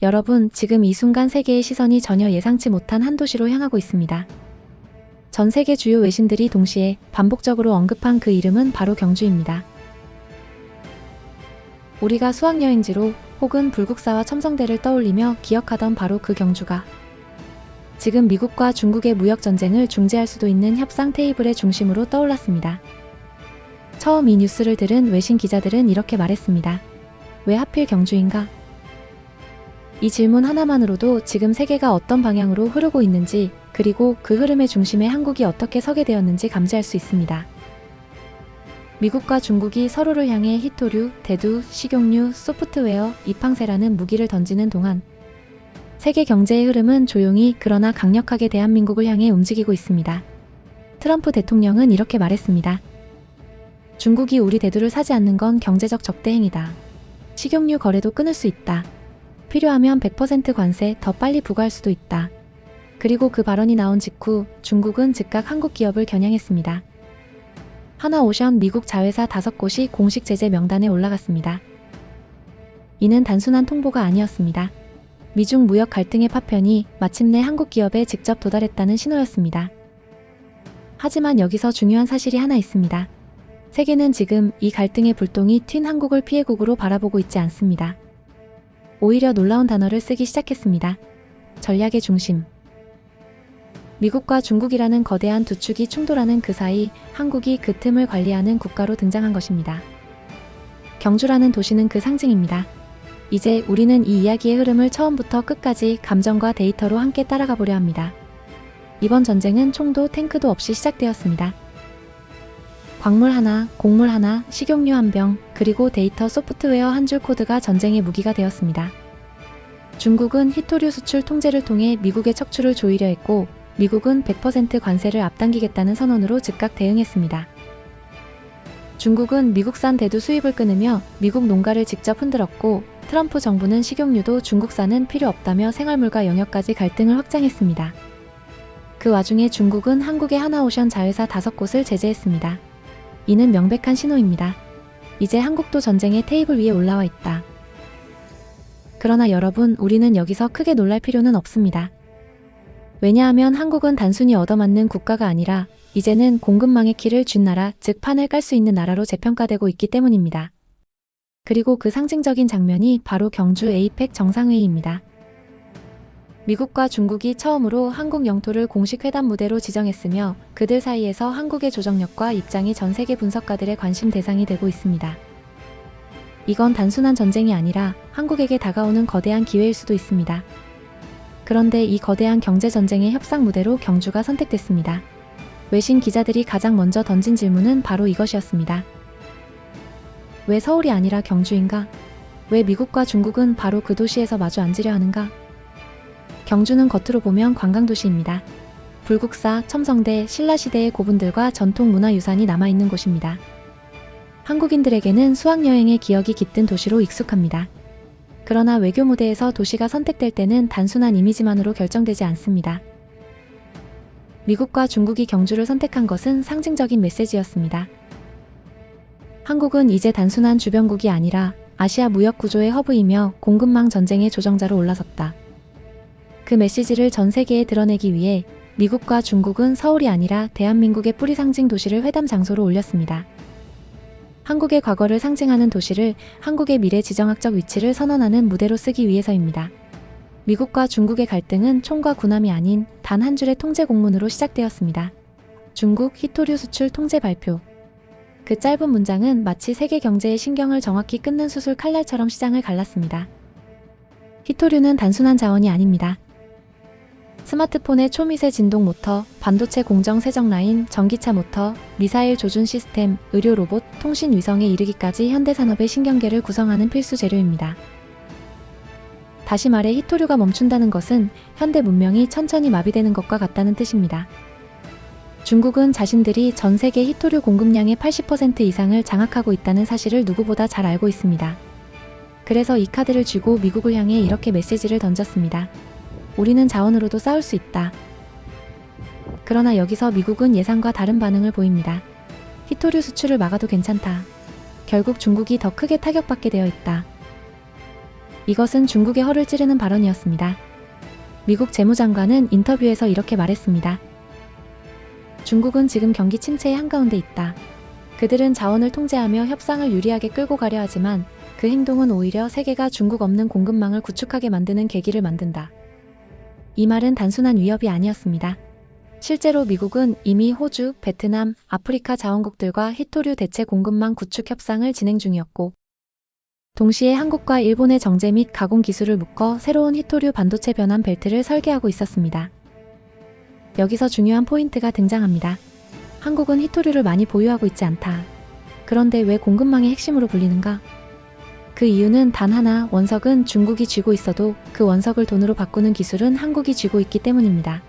여러분, 지금 이 순간 세계의 시선이 전혀 예상치 못한 한 도시로 향하고 있습니다. 전 세계 주요 외신들이 동시에 반복적으로 언급한 그 이름은 바로 경주입니다. 우리가 수학여행지로 혹은 불국사와 첨성대를 떠올리며 기억하던 바로 그 경주가 지금 미국과 중국의 무역 전쟁을 중재할 수도 있는 협상 테이블의 중심으로 떠올랐습니다. 처음 이 뉴스를 들은 외신 기자들은 이렇게 말했습니다. 왜 하필 경주인가? 이 질문 하나만으로도 지금 세계가 어떤 방향으로 흐르고 있는지 그리고 그 흐름의 중심에 한국이 어떻게 서게 되었는지 감지할 수 있습니다. 미국과 중국이 서로를 향해 히토류, 대두, 식용유, 소프트웨어, 이팡세라는 무기를 던지는 동안 세계 경제의 흐름은 조용히 그러나 강력하게 대한민국을 향해 움직이고 있습니다. 트럼프 대통령은 이렇게 말했습니다. 중국이 우리 대두를 사지 않는 건 경제적 적대 행위다. 식용유 거래도 끊을 수 있다. 필요하면 100% 관세 더 빨리 부과할 수도 있다. 그리고 그 발언이 나온 직후 중국은 즉각 한국 기업을 겨냥했습니다. 하나오션 미국 자회사 5곳이 공식 제재 명단에 올라갔습니다. 이는 단순한 통보가 아니었습니다. 미중 무역 갈등의 파편이 마침내 한국 기업에 직접 도달했다는 신호였습니다. 하지만 여기서 중요한 사실이 하나 있습니다. 세계는 지금 이 갈등의 불똥이 튄 한국을 피해국으로 바라보고 있지 않습니다. 오히려 놀라운 단어를 쓰기 시작했습니다. 전략의 중심. 미국과 중국이라는 거대한 두 축이 충돌하는 그 사이 한국이 그 틈을 관리하는 국가로 등장한 것입니다. 경주라는 도시는 그 상징입니다. 이제 우리는 이 이야기의 흐름을 처음부터 끝까지 감정과 데이터로 함께 따라가 보려 합니다. 이번 전쟁은 총도 탱크도 없이 시작되었습니다. 광물 하나, 곡물 하나, 식용유 한 병, 그리고 데이터 소프트웨어 한 줄 코드가 전쟁의 무기가 되었습니다. 중국은 히토류 수출 통제를 통해 미국의 척추를 조이려 했고, 미국은 100% 관세를 앞당기겠다는 선언으로 즉각 대응했습니다. 중국은 미국산 대두 수입을 끊으며 미국 농가를 직접 흔들었고, 트럼프 정부는 식용유도 중국산은 필요 없다며 생활물과 영역까지 갈등을 확장했습니다. 그 와중에 중국은 한국의 하나오션 자회사 다섯 곳을 제재했습니다. 이는 명백한 신호입니다. 이제 한국도 전쟁의 테이블 위에 올라와 있다. 그러나 여러분, 우리는 여기서 크게 놀랄 필요는 없습니다. 왜냐하면 한국은 단순히 얻어맞는 국가가 아니라 이제는 공급망의 키를 쥔 나라, 즉 판을 깔 수 있는 나라로 재평가되고 있기 때문입니다. 그리고 그 상징적인 장면이 바로 경주 에이펙 정상회의입니다. 미국과 중국이 처음으로 한국 영토를 공식 회담 무대로 지정했으며 그들 사이에서 한국의 조정력과 입장이 전 세계 분석가들의 관심 대상이 되고 있습니다. 이건 단순한 전쟁이 아니라 한국에게 다가오는 거대한 기회일 수도 있습니다. 그런데 이 거대한 경제 전쟁의 협상 무대로 경주가 선택됐습니다. 외신 기자들이 가장 먼저 던진 질문은 바로 이것이었습니다. 왜 서울이 아니라 경주인가? 왜 미국과 중국은 바로 그 도시에서 마주 앉으려 하는가? 경주는 겉으로 보면 관광도시입니다. 불국사, 첨성대, 신라시대의 고분들과 전통 문화유산이 남아있는 곳입니다. 한국인들에게는 수학여행의 기억이 깃든 도시로 익숙합니다. 그러나 외교 무대에서 도시가 선택될 때는 단순한 이미지만으로 결정되지 않습니다. 미국과 중국이 경주를 선택한 것은 상징적인 메시지였습니다. 한국은 이제 단순한 주변국이 아니라 아시아 무역 구조의 허브이며 공급망 전쟁의 조정자로 올라섰다. 그 메시지를 전 세계에 드러내기 위해 미국과 중국은 서울이 아니라 대한민국의 뿌리 상징 도시를 회담 장소로 올렸습니다. 한국의 과거를 상징하는 도시를 한국의 미래 지정학적 위치를 선언하는 무대로 쓰기 위해서입니다. 미국과 중국의 갈등은 총과 군함이 아닌 단 한 줄의 통제 공문으로 시작되었습니다. 중국 히토류 수출 통제 발표. 그 짧은 문장은 마치 세계 경제의 신경을 정확히 끊는 수술 칼날처럼 시장을 갈랐습니다. 히토류는 단순한 자원이 아닙니다. 스마트폰의 초미세 진동 모터, 반도체 공정 세정 라인, 전기차 모터, 미사일 조준 시스템, 의료 로봇, 통신 위성에 이르기까지 현대 산업의 신경계를 구성하는 필수 재료입니다. 다시 말해 히토류가 멈춘다는 것은 현대 문명이 천천히 마비되는 것과 같다는 뜻입니다. 중국은 자신들이 전 세계 히토류 공급량의 80% 이상을 장악하고 있다는 사실을 누구보다 잘 알고 있습니다. 그래서 이 카드를 쥐고 미국을 향해 이렇게 메시지를 던졌습니다. 우리는 자원으로도 싸울 수 있다. 그러나 여기서 미국은 예상과 다른 반응을 보입니다. 히토류 수출을 막아도 괜찮다. 결국 중국이 더 크게 타격받게 되어 있다. 이것은 중국의 허를 찌르는 발언이었습니다. 미국 재무장관은 인터뷰에서 이렇게 말했습니다. 중국은 지금 경기 침체의 한가운데 있다. 그들은 자원을 통제하며 협상을 유리하게 끌고 가려 하지만 그 행동은 오히려 세계가 중국 없는 공급망을 구축하게 만드는 계기를 만든다. 이 말은 단순한 위협이 아니었습니다. 실제로 미국은 이미 호주, 베트남, 아프리카 자원국들과 히토류 대체 공급망 구축 협상을 진행 중이었고, 동시에 한국과 일본의 정제 및 가공 기술을 묶어 새로운 히토류 반도체 변환 벨트를 설계하고 있었습니다. 여기서 중요한 포인트가 등장합니다. 한국은 히토류를 많이 보유하고 있지 않다. 그런데 왜 공급망의 핵심으로 불리는가? 그 이유는 단 하나, 원석은 중국이 쥐고 있어도 그 원석을 돈으로 바꾸는 기술은 한국이 쥐고 있기 때문입니다.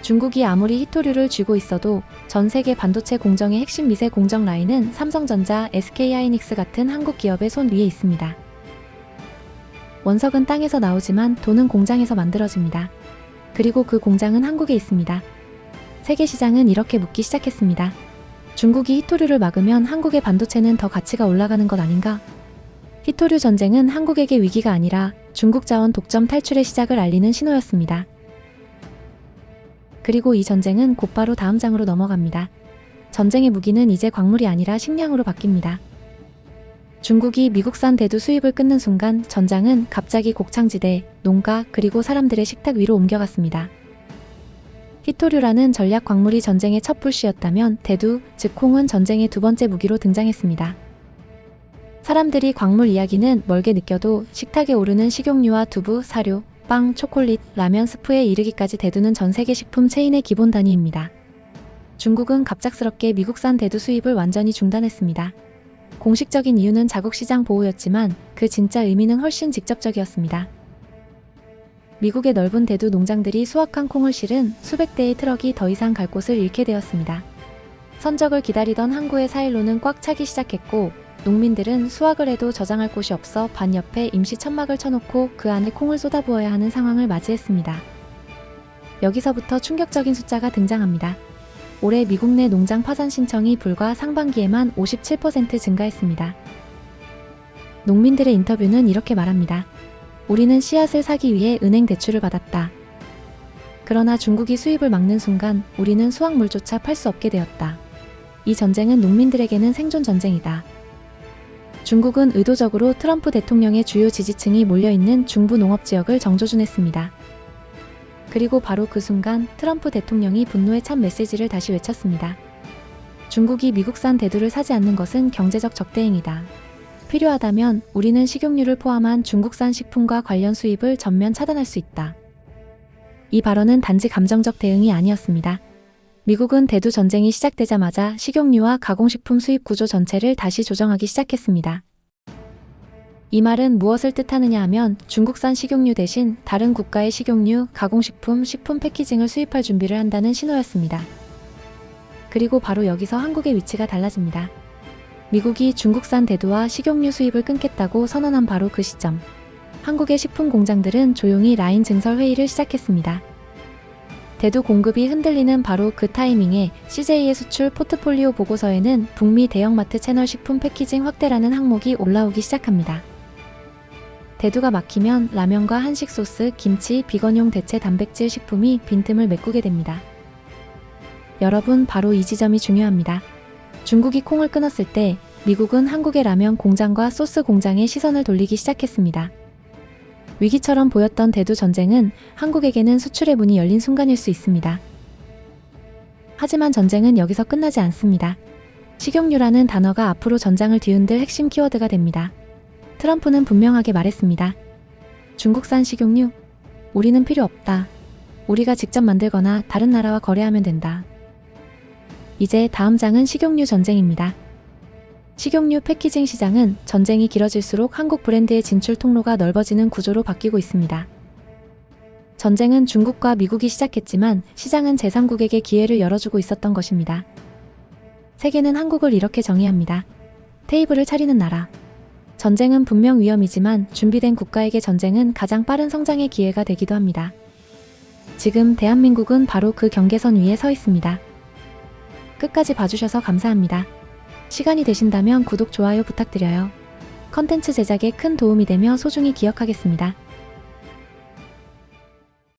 중국이 아무리 히토류를 쥐고 있어도 전 세계 반도체 공정의 핵심 미세 공정 라인은 삼성전자, SK하이닉스 같은 한국 기업의 손 위에 있습니다. 원석은 땅에서 나오지만 돈은 공장에서 만들어집니다. 그리고 그 공장은 한국에 있습니다. 세계 시장은 이렇게 묻기 시작했습니다. 중국이 히토류를 막으면 한국의 반도체는 더 가치가 올라가는 것 아닌가? 히토류 전쟁은 한국에게 위기가 아니라 중국 자원 독점 탈출의 시작을 알리는 신호였습니다. 그리고 이 전쟁은 곧바로 다음 장으로 넘어갑니다. 전쟁의 무기는 이제 광물이 아니라 식량으로 바뀝니다. 중국이 미국산 대두 수입을 끊는 순간 전장은 갑자기 곡창지대, 농가, 그리고 사람들의 식탁 위로 옮겨갔습니다. 히토류라는 전략 광물이 전쟁의 첫 불씨였다면 대두, 즉 콩은 전쟁의 두 번째 무기로 등장했습니다. 사람들이 광물 이야기는 멀게 느껴도 식탁에 오르는 식용유와 두부, 사료, 빵, 초콜릿, 라면 스프에 이르기까지 대두는 전 세계 식품 체인의 기본 단위입니다. 중국은 갑작스럽게 미국산 대두 수입을 완전히 중단했습니다. 공식적인 이유는 자국 시장 보호였지만 그 진짜 의미는 훨씬 직접적이었습니다. 미국의 넓은 대두 농장들이 수확한 콩을 실은 수백 대의 트럭이 더 이상 갈 곳을 잃게 되었습니다. 선적을 기다리던 항구의 사일로는 꽉 차기 시작했고 농민들은 수확을 해도 저장할 곳이 없어 반 옆에 임시 천막을 쳐놓고 그 안에 콩을 쏟아부어야 하는 상황을 맞이했습니다. 여기서부터 충격적인 숫자가 등장합니다. 올해 미국 내 농장 파산 신청이 불과 상반기에만 57% 증가했습니다. 농민들의 인터뷰는 이렇게 말합니다. 우리는 씨앗을 사기 위해 은행 대출을 받았다. 그러나 중국이 수입을 막는 순간 우리는 수확물조차 팔 수 없게 되었다. 이 전쟁은 농민들에게는 생존 전쟁이다. 중국은 의도적으로 트럼프 대통령의 주요 지지층이 몰려있는 중부 농업 지역을 정조준했습니다. 그리고 바로 그 순간 트럼프 대통령이 분노의 참 메시지를 다시 외쳤습니다. 중국이 미국산 대두를 사지 않는 것은 경제적 적대행위다. 필요하다면 우리는 식용유를 포함한 중국산 식품과 관련 수입을 전면 차단할 수 있다. 이 발언은 단지 감정적 대응이 아니었습니다. 미국은 대두 전쟁이 시작되자마자 식용유와 가공식품 수입 구조 전체를 다시 조정하기 시작했습니다. 이 말은 무엇을 뜻하느냐 하면 중국산 식용유 대신 다른 국가의 식용유, 가공식품, 식품 패키징을 수입할 준비를 한다는 신호였습니다. 그리고 바로 여기서 한국의 위치가 달라집니다. 미국이 중국산 대두와 식용유 수입을 끊겠다고 선언한 바로 그 시점. 한국의 식품 공장들은 조용히 라인 증설 회의를 시작했습니다. 대두 공급이 흔들리는 바로 그 타이밍에 CJ의 수출 포트폴리오 보고서에는 북미 대형마트 채널 식품 패키징 확대라는 항목이 올라오기 시작합니다. 대두가 막히면 라면과 한식 소스, 김치, 비건용 대체 단백질 식품이 빈틈을 메꾸게 됩니다. 여러분, 바로 이 지점이 중요합니다. 중국이 콩을 끊었을 때 미국은 한국의 라면 공장과 소스 공장에 시선을 돌리기 시작했습니다. 위기처럼 보였던 대두 전쟁은 한국에게는 수출의 문이 열린 순간일 수 있습니다. 하지만 전쟁은 여기서 끝나지 않습니다. 식용유라는 단어가 앞으로 전장을 뒤흔들 핵심 키워드가 됩니다. 트럼프는 분명하게 말했습니다. 중국산 식용유? 우리는 필요 없다. 우리가 직접 만들거나 다른 나라와 거래하면 된다. 이제 다음 장은 식용유 전쟁입니다. 식용유 패키징 시장은 전쟁이 길어질수록 한국 브랜드의 진출 통로가 넓어지는 구조로 바뀌고 있습니다. 전쟁은 중국과 미국이 시작했지만 시장은 제3국에게 기회를 열어주고 있었던 것입니다. 세계는 한국을 이렇게 정의합니다. 테이블을 차리는 나라. 전쟁은 분명 위험이지만 준비된 국가에게 전쟁은 가장 빠른 성장의 기회가 되기도 합니다. 지금 대한민국은 바로 그 경계선 위에 서 있습니다. 끝까지 봐주셔서 감사합니다. 시간이 되신다면 구독, 좋아요 부탁드려요. 컨텐츠 제작에 큰 도움이 되며 소중히 기억하겠습니다.